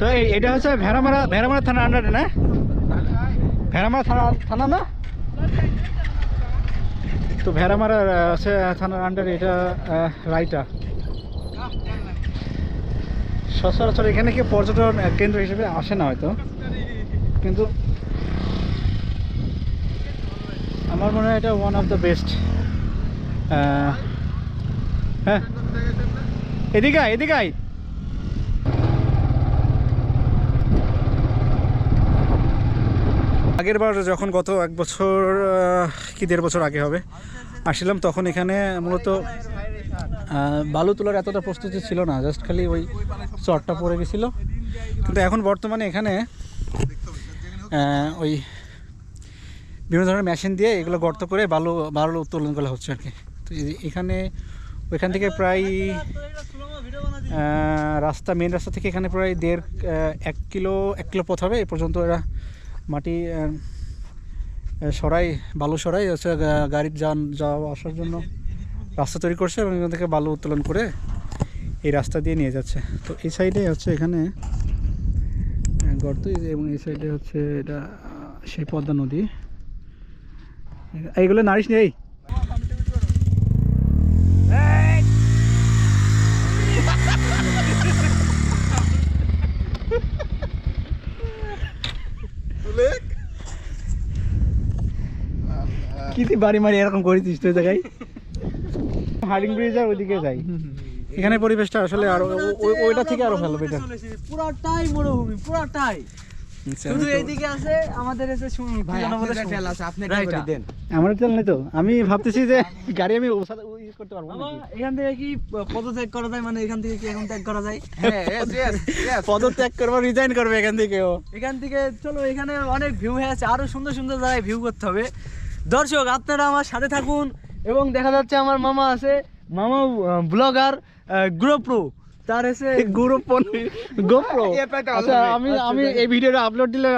তো এটা হচ্ছে ভেড়ামারা ভেড়ামারা থানা আন্ডারে না? ভেড়ামারা থানা থানা না? তো ভেড়ামারা হচ্ছে থানার আন্ডারে এটা রায়টা। সচরাচর এখানে কি পর্যটন কেন্দ্র হিসেবে আসে না হয়তো। কিন্তু আমার মনে হয় এটা ওয়ান অফ দ্য বেস্ট হ্যাঁ। এদিকে এদিকে আগের বার যখন গত এক বছর কি দেড় বছর আগে হবে আসলাম তখন এখানে মূলত বালু তোলার এতটা প্রস্তুতি ছিল না জাস্ট খালি ওই চটটা পড়ে গেছিল। কিন্তু এখন বর্তমানে এখানে ওই বিভিন্ন ধরনের মেশিন দিয়ে এগুলো গর্ত করে বালু বালু উত্তোলন করা হচ্ছে আর কি। তো এখানে, ওইখান থেকে প্রায় রাস্তা মেন রাস্তা থেকে এখানে প্রায় দেড় এক কিলো এক কিলো পথ হবে, এ পর্যন্ত এরা মাটি সরাই, বালু সরাই, হচ্ছে গাড়ির যান, যাওয়া আসার জন্য রাস্তা তৈরি করছে এবং এখান থেকে বালু উত্তোলন করে এই রাস্তা দিয়ে নিয়ে যাচ্ছে। তো এই সাইডে হচ্ছে এখানে গর্ত এবং এই সাইডে হচ্ছে এটা সেই পদ্মা নদী। এইগুলো নারিশ নেই? কি তুই বাড়ি মারি এরকম করেছিস তুই জায়গায় হার্ডিং ব্রিজ আর ওইদিকে যাই। এখানে পরিবেশটা আসলে আরও ওইটা থেকে আরও ভালো বেটার পুরাটাই মরুভূমি পুরাটাই। শুধু এইদিকে আছে আমাদের এসে শুনুন ভাই আপনার তেল আছে আপনি এটা করে দেন। আমার তেল নেই তো। আমি ভাবতেছি যে গাড়ি আমি ইউজ করতে পারব বাবা, এখান থেকে কি পদত্যাগ করা যায়? মানে এখান থেকে কি এখন ত্যাগ করা যায়? হ্যাঁ পদত্যাগ করব রিজাইন করবে এখান থেকে ও। এখান থেকে চলো এখানে অনেক ভিউ হয়ে আছে। আরও সুন্দর সুন্দর জায়গায় ভিউ করতে হবে। দর্শক আপনারা আমার সাথে থাকুন এবং দেখা যাচ্ছে আমার মামা আছে মামা ব্লগার গ্রোপ্রো তার এসে গুরুপন গোপ্রো আচ্ছা আমি আমি এই ভিডিওটা আপলোড দিলে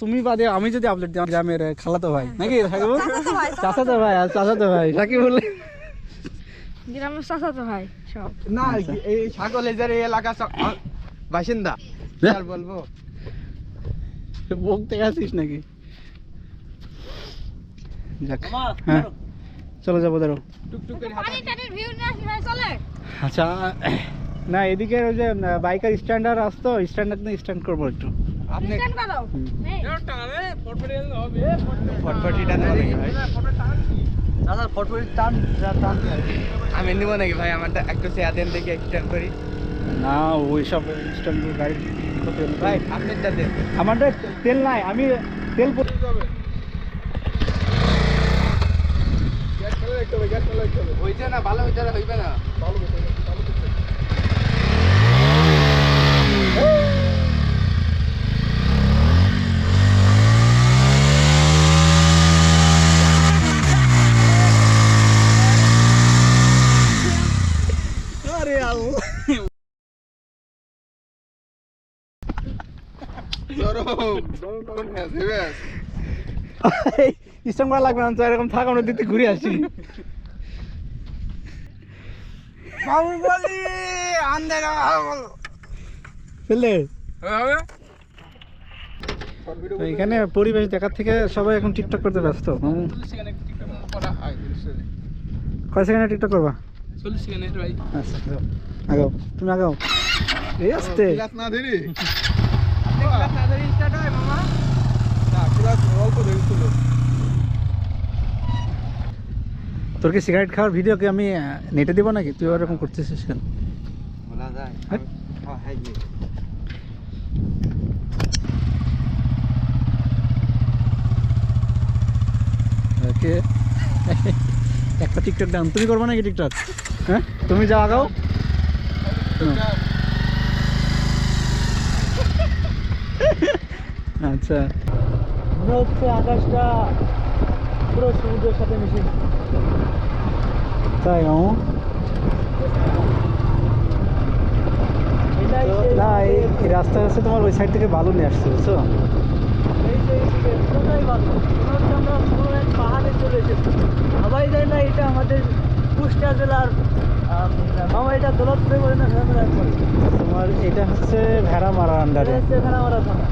তুমি বাদে আমি যদি আপলোড দিই গ্রামের খালাতো ভাই। নাকি সাকিব চাচাতো ভাই আর চাচাতো ভাই। সাকিব বললে গ্রামের চাচাতো ভাই সব। না এই ছাগল এজার এই এলাকা বাসিন্দা। আর বলব? মুখ দেখাচ্ছিস নাকি? যাক হ্যাঁ। চলো যাব ধরো। নিয়ে আচ্ছা না এদিকে ওই যে বাইকার স্ট্যান্ডার আসতো স্ট্যান্ডার স্ট্যান্ড করব একটু। আপনি আমি নিব নাকি ভাই? একটু দেন দেখি করি। না ওই সব স্ট্যান্ড গাড়ি ভাই দেন। আমারটা তেল নাই আমি তেল পর- হইছে না ভালো হইছে না হইবে না। আরে আল্লাহ। গরম গরম গরম খেয়ে ব্যাস স্ট্যান্ড করা লাগবে না তো এরকম থাকা আমরা দিতে ঘুরে আসি। বাহুবলি বুঝলে এখানে পরিবেশ দেখার থেকে সবাই এখন টিকটক করতে ব্যস্ত। কয় সেকেন্ডে টিকটক করবা? চল্লিশ সেকেন্ড ভাই। আচ্ছা আগাও। তুমি আগাও। এই আসতে। না ক্লাস না ধরি স্টার্ট হয় মামা না ক্লাস অল্প ধরেছিল তোর কি সিগারেট খাওয়ার ভিডিও কি আমি নেটে দিব নাকি? তুই ওরকম করতেছিস কেন? বলা যায়। হ্যাঁ? হ্যাঁ হ্যাঁ ওকে। একটা টিকটক ডান তুমি করবে নাকি টিকটক? হ্যাঁ? তুমি যা আগাও আচ্ছা। মনে হচ্ছে আকাশটা পুরো সমুদ্রের সাথে মিশে সেই- না এই এই রাস্তা তোমার ওই সাইড থেকে বালু নিয়ে আসছে বুঝছ? সবাই যায় না এটা আমাদের কুষ্টিয়া জেলার মামা এটা দৌলতপুরে পড়ে না ভেড়ামারা তোমার এটা হচ্ছে ভেড়া এটা আন্ডারে ভেড়ামারা থানা।